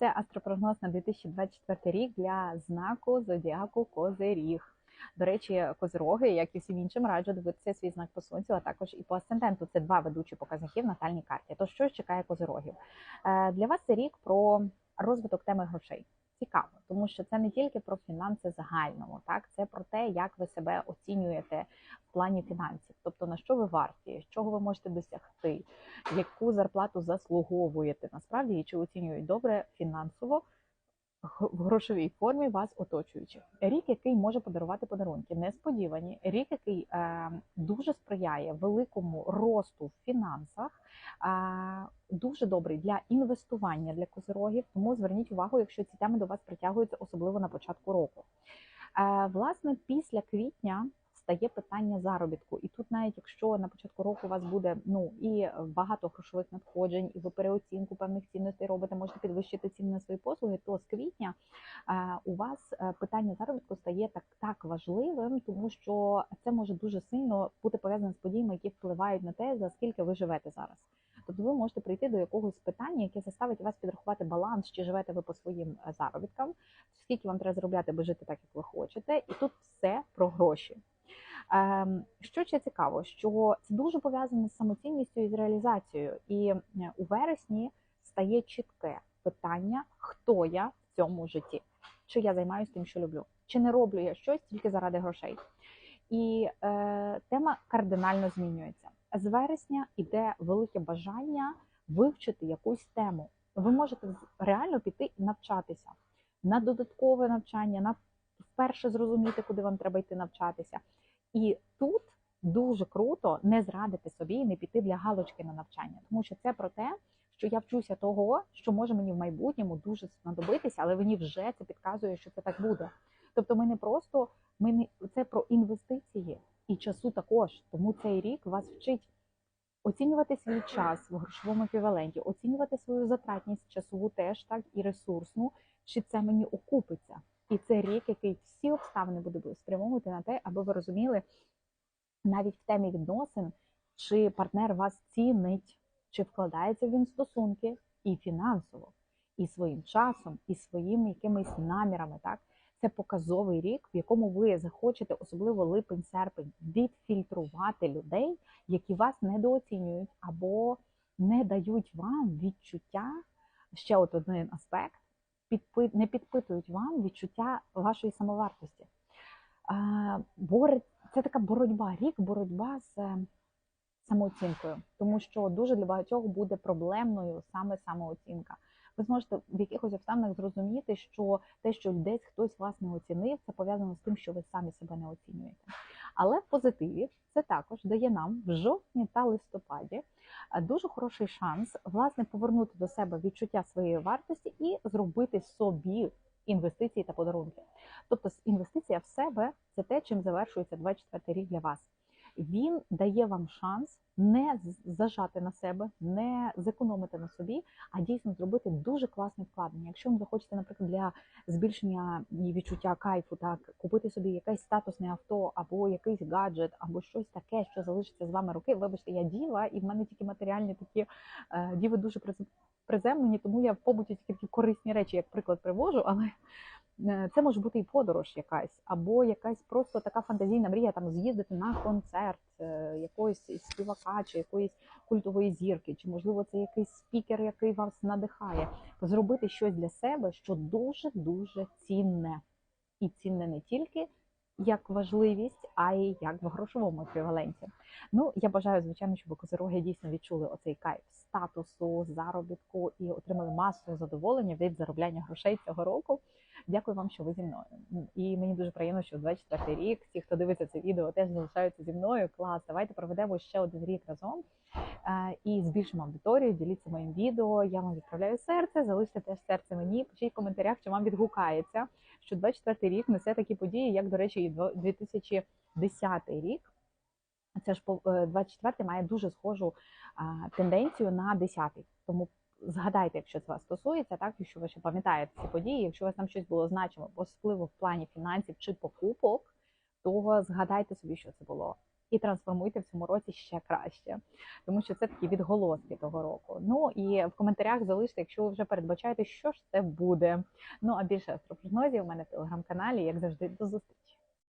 Це астропрогноз на 2024 рік для знаку зодіаку Козиріг. До речі, козироги, як і всім іншим, раджу дивитися свій знак по сонцю, а також і по асценденту. Це два ведучі показники в натальній карті. То що ж чекає козирогів? Е, Для вас це рік про розвиток теми грошей. Цікаво, тому що це не тільки про фінанси загальному, так? Це про те, як ви себе оцінюєте в плані фінансів, тобто на що ви варті, чого ви можете досягти, яку зарплату заслуговуєте насправді і чи оцінюють добре фінансово в грошовій формі вас оточуючи. Рік, який може подарувати подарунки, несподівані, рік, який е, дуже сприяє великому росту в фінансах, дуже добрий для інвестування для козирогів. Тому зверніть увагу, якщо ці теми до вас притягуються, особливо на початку року. Е, власне, після квітня стає питання заробітку, і тут, навіть якщо на початку року у вас буде ну і багато грошових надходжень, і ви переоцінку певних цінностей робите, можете підвищити ціни на свої послуги, то з квітня е, у вас е, питання заробітку стає так так важливим, тому що це може дуже сильно бути пов'язане з подіями, які впливають на те, за скільки ви живете зараз. Тобто ви можете прийти до якогось питання, яке заставить вас підрахувати баланс, чи живете ви по своїм е, заробіткам, скільки вам треба заробляти, аби жити так, як ви хочете, і тут все про гроші. Ем, Що ще цікаво, що це дуже пов'язане з самоцінністю і з реалізацією. І е, у вересні стає чітке питання, хто я в цьому житті, чи я займаюся тим, що люблю, чи не роблю я щось тільки заради грошей. І е, тема кардинально змінюється. З вересня іде велике бажання вивчити якусь тему. Ви можете реально піти і навчатися на додаткове навчання, на вперше зрозуміти, куди вам треба йти навчатися. І тут дуже круто не зрадити собі і не піти для галочки на навчання, тому що це про те, що я вчуся того, що може мені в майбутньому дуже знадобитися, але мені вже це підказує, що це так буде. Тобто, ми не просто ми не це про інвестиції і часу також. Тому цей рік вас вчить оцінювати свій час в грошовому еквіваленті, оцінювати свою затратність часову теж так і ресурсну, чи це мені окупиться. І це рік, який всі обставини буде спрямовувати на те, аби ви розуміли навіть в темі відносин, чи партнер вас цінить, чи вкладається він в стосунки і фінансово, і своїм часом, і своїми якимись намірами. Так це показовий рік, в якому ви захочете, особливо липень-серпень, відфільтрувати людей, які вас недооцінюють або не дають вам відчуття. Ще от один аспект підпи- не підпитують вам відчуття вашої самовартості. Це така боротьба, рік боротьба з е, самооцінкою, тому що дуже для багатьох буде проблемною саме самооцінка. Ви зможете в якихось обставинах зрозуміти, що те, що десь хтось вас не оцінив, це пов'язано з тим, що ви самі себе не оцінюєте. Але в позитиві це також дає нам в жовтні та листопаді е, дуже хороший шанс власне повернути до себе відчуття своєї вартості і зробити собі інвестиції та подарунки. Тобто інвестиція в себе це те, чим завершується 24 рік для вас. Він дає вам шанс не зажати на себе, не зекономити на собі, а дійсно зробити дуже класне вкладення. Якщо ви захочете, наприклад, для збільшення відчуття кайфу, так купити собі якесь статусне авто, або якийсь гаджет, або щось таке, що залишиться з вами роки. Вибачте, я діва, і в мене тільки матеріальні такі е, діви дуже приз- приземлені, тому я в побуті тільки корисні речі, як приклад привожу, але. Е, Це може бути і подорож якась, або якась просто така фантазійна мрія, там з'їздити на концерт е, якогось співака чи якоїсь культової зірки, чи можливо це якийсь спікер, який вас надихає, зробити щось для себе, що дуже дуже цінне, і цінне не тільки як важливість, а й як в грошовому еквіваленті. Ну я бажаю, звичайно, щоб козироги дійсно відчули оцей кайф статусу, заробітку і отримали масу задоволення від заробляння грошей цього року. Дякую вам, що ви зі мною. І мені дуже приємно, що в 24 рік ті, хто дивиться це відео, теж залишаються зі мною. Клас, давайте проведемо ще один рік разом е, і збільшимо аудиторію. Діліться моїм відео. Я вам відправляю серце. Залиште теж серце мені. Пишіть в коментарях, чи вам відгукається, що 24 рік несе такі події, як, до речі, і 2010 рік. Це ж по- е, 24 має дуже схожу тенденцію на 10. Тому згадайте, якщо це вас стосується, так якщо ви ще пам'ятаєте ці події, якщо у вас там щось було значимо, особливо в плані фінансів чи покупок, то згадайте собі, що це було. і трансформуйте в цьому році ще краще, тому що це такі відголоски того року. Ну і в коментарях залиште, якщо ви вже передбачаєте, що ж це буде. Ну а більше астропрогнозів у мене в телеграм-каналі, як завжди, до зустрічі.